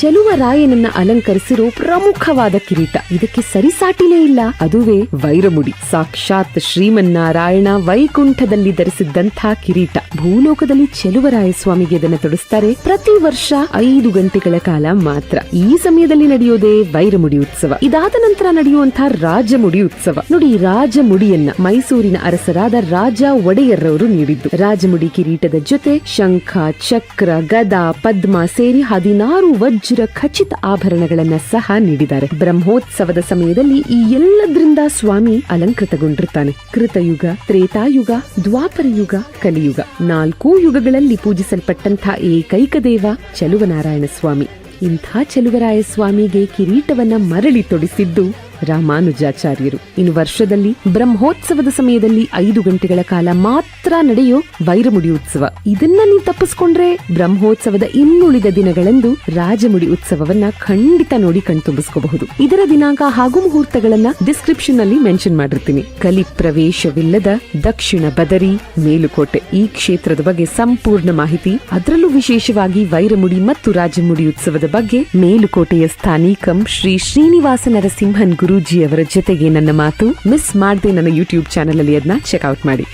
ಚೆಲುವರಾಯನನ್ನ ಅಲಂಕರಿಸಿರೋ ಪ್ರಮುಖವಾದ ಕಿರೀಟ. ಇದಕ್ಕೆ ಸರಿಸಾಟಿನೇ ಇಲ್ಲ. ಅದುವೇ ವೈರಮುಡಿ. ಸಾಕ್ಷಾತ್ ಶ್ರೀಮನ್ನಾರಾಯಣ ವೈಕುಂಠದಲ್ಲಿ ಧರಿಸಿದ್ದಂಥ ಕಿರೀಟ. ಭೂಲೋಕದಲ್ಲಿ ಚೆಲುವರಾಯ ಸ್ವಾಮಿಗೆ ಇದನ್ನು ತೊಡಿಸ್ತಾರೆ ಪ್ರತಿ ವರ್ಷ ಐದು ಗಂಟೆಗಳ ಕಾಲ ಮಾತ್ರ. ಈ ಸಮಯದಲ್ಲಿ ನಡೆಯೋದೇ ವೈರಮುಡಿ ಉತ್ಸವ. ಇದಾದ ನಂತರ ನಡೆಯುವಂತಹ ರಾಜಮುಡಿ ಉತ್ಸವ. ನೋಡಿ, ರಾಜಮುಡಿಯನ್ನ ಮೈಸೂರಿನ ಅರಸರಾದ ರಾಜ ಒಡೆಯರ್ರವರು ನೀಡಿದ್ದು. ರಾಜಮುಡಿ ಕಿರೀಟದ ಜೊತೆ ಶಂಖ, ಚಕ್ರ, ಗದಾ, ಪದ್ಮ ಸೇರಿ ಹದಿನಾರು ವಜ್ರ ಖಚಿತ ಆಭರಣಗಳನ್ನ ಸಹ ನೀಡಿದ್ದಾರೆ. ಬ್ರಹ್ಮೋತ್ಸವದ ಸಮಯದಲ್ಲಿ ಈ ಎಲ್ಲದ್ರಿಂದ ಸ್ವಾಮಿ ಅಲಂಕೃತಗೊಂಡಿರ್ತಾನೆ. ಕೃತಯುಗ, ತ್ರೇತಾಯುಗ, ದ್ವಾಪರ ಯುಗ, ಕಲಿಯುಗ. ನಾಲ್ಕೂ ಯುಗಗಳಲ್ಲಿ ಪೂಜಿಸಲ್ಪಟ್ಟಂಥ ಏಕೈಕ ದೇವ ಚಲುವನಾರಾಯಣ ಸ್ವಾಮಿ. ಇಂಥ ಚಲುವರಾಯ ಸ್ವಾಮಿಗೆ ಕಿರೀಟವನ್ನ ಮರಳಿ ತೊಡಿಸಿದ್ದು ರಾಮಾನುಜಾಚಾರ್ಯರು. ಇನ್ನು ವರ್ಷದಲ್ಲಿ ಬ್ರಹ್ಮೋತ್ಸವದ ಸಮಯದಲ್ಲಿ ಐದು ಗಂಟೆಗಳ ಕಾಲ ಮಾತ್ರ ನಡೆಯೋ ವೈರಮುಡಿ ಉತ್ಸವ. ಇದನ್ನ ನೀವು ತಪ್ಪಿಸ್ಕೊಂಡ್ರೆ ಬ್ರಹ್ಮೋತ್ಸವದ ಇನ್ನುಳಿದ ದಿನಗಳಂದು ರಾಜಮುಡಿ ಉತ್ಸವವನ್ನ ಖಂಡಿತ ನೋಡಿ ಕಣ್ತುಂಬಿಸ್ಕೋಬಹುದು ಇದರ ದಿನಾಂಕ ಹಾಗೂ ಮುಹೂರ್ತಗಳನ್ನ ಡಿಸ್ಕ್ರಿಪ್ಷನ್ನಲ್ಲಿ ಮೆನ್ಷನ್ ಮಾಡಿರ್ತೀನಿ. ಕಲಿ ಪ್ರವೇಶವಿಲ್ಲದ ದಕ್ಷಿಣ ಬದರಿ, ಮೇಲುಕೋಟೆ ಈ ಕ್ಷೇತ್ರದ ಬಗ್ಗೆ ಸಂಪೂರ್ಣ ಮಾಹಿತಿ, ಅದರಲ್ಲೂ ವಿಶೇಷವಾಗಿ ವೈರಮುಡಿ ಮತ್ತು ರಾಜಮುಡಿ ಉತ್ಸವದ ಬಗ್ಗೆ ಮೇಲುಕೋಟೆಯ ಸ್ಥಾನೀಕಂ ಶ್ರೀ ಶ್ರೀನಿವಾಸ ನರಸಿಂಹನ್ ಗುರೂಜಿ ಅವರ ಜೊತೆಗೆ ನನ್ನ ಮಾತು ಮಿಸ್ ಮಾಡದೆ ನನ್ನ ಯೂಟ್ಯೂಬ್ ಚಾನಲ್ ಅಲ್ಲಿ ಅದನ್ನ ಚೆಕ್ಔಟ್ ಮಾಡಿ.